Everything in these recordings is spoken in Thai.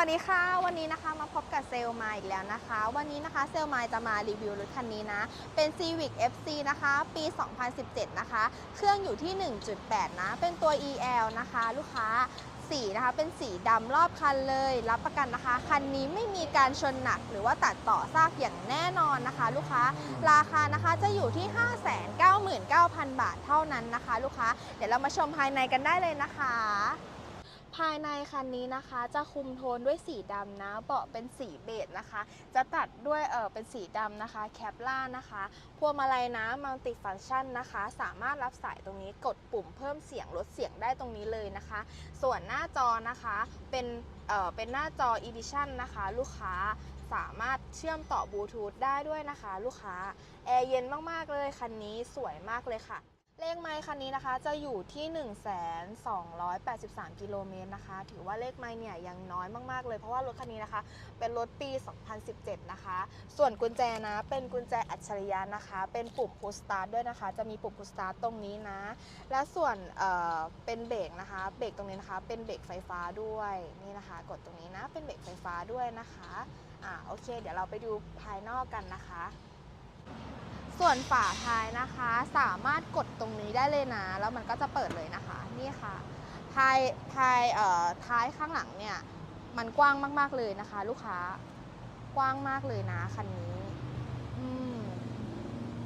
วัสดีค่ะ วันนี้นะคะมาพบกับเซลมาอีกแล้วนะคะ วันนี้นะคะเซลมาจะมารีวิวรถคันนี้นะ เป็น Civic FC นะคะ ปี 2017 นะคะ เครื่องอยู่ที่ 1.8 นะ เป็นตัว EL นะคะ ลูกค้าสีนะคะ เป็นสีดำรอบคันเลย รับประกันนะคะ คันนี้ไม่มีการชนหนักหรือว่าตัดต่อซากอย่างแน่นอนนะคะ ลูกค้าราคานะคะจะอยู่ที่ 599,000 บาทเท่านั้นนะคะ ลูกค้าเดี๋ยวเรามาชมภายในกันได้เลยนะคะ ภายในคันนี้นะคะ จะคุมโทนด้วยสีดำนะเบาะเป็นสีเบจนะคะ จะตัดด้วยเออเป็นสีดำนะคะ แคปล่านะคะพวงมาลัยนะมัลติฟังชันนะคะ สามารถรับสายตรงนี้กดปุ่มเพิ่มเสียงลดเสียงได้ตรงนี้เลยนะคะ ส่วนหน้าจอนะคะเป็นเออเป็นหน้าจอ Edition นะคะ ลูกค้าสามารถเชื่อมต่อบลูทูธได้ด้วยนะคะ ลูกค้าแอร์เย็นมากๆเลยคันนี้สวยมากเลยค่ะ เลขไมล์คันนี้นะคะจะอยู่ที่ 1 2 8 3 กิโลเมตรนะคะ ถือว่าเลขไมล์เนี่ยยังน้อยมากๆเลย เพราะว่ารถคันนี้นะคะ เป็นรถปี 2017 นะคะ ส่วนกุญแจนะ เป็นกุญแจอัจฉริยะนะคะ เป็นปุ่ม push start ด้วยนะคะ จะมีปุ่ม push start ตรงนี้นะ และส่วนเอ่อเป็นเบรกนะคะ เบรกตรงนี้นะคะ เป็นเบรกไฟฟ้าด้วยนี่นะคะ กดตรงนี้นะ เป็นเบรกไฟฟ้าด้วยนะคะ อ่าโอเค เดี๋ยวเราไปดูภายนอกกันนะคะ ส่วนฝาท้ายนะคะสามารถกดตรงนี้ได้เลยนะ แล้วมันก็จะเปิดเลยนะคะนี่ค่ะภายภายเอ่อท้ายข้างหลังเนี่ยมันกว้างมาก ๆเลยนะคะ ลูกค้ากว้างมากเลยนะคันนี้อืม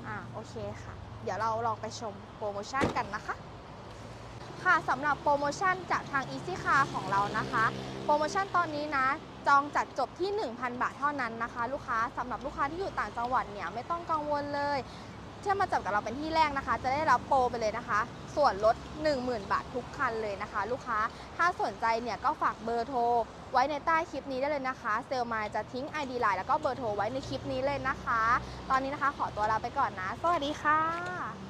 อะโอเคค่ะ เดี๋ยวเราลองไปชมโปรโมชั่นกันนะคะ ค่ะสำหรับโปรโมชั่นจากทาง Easy Car ของเรานะคะ โปรโมชั่นตอนนี้นะ จองจัดจบที่ 1,000 บาทเท่านั้นนะคะ ลูกค้าสำหรับลูกค้าที่อยู่ต่างจังหวัดเนี่ยไม่ต้องกังวลเลยเชื่อมาจับกับเราเป็นที่แรกนะคะ จะได้รับโปรไปเลยนะคะ ส่วนลด 10,000 บาททุกคันเลยนะคะ ลูกค้าถ้าสนใจเนี่ยก็ฝากเบอร์โทร ไว้ในใต้คลิปนี้ได้เลยนะคะ เซลมาจะทิ้ง ID ไลน์แล้วก็เบอร์โทรไว้ในคลิปนี้เลยนะคะ ตอนนี้นะคะขอตัวลาไปก่อนนะ สวัสดีค่ะ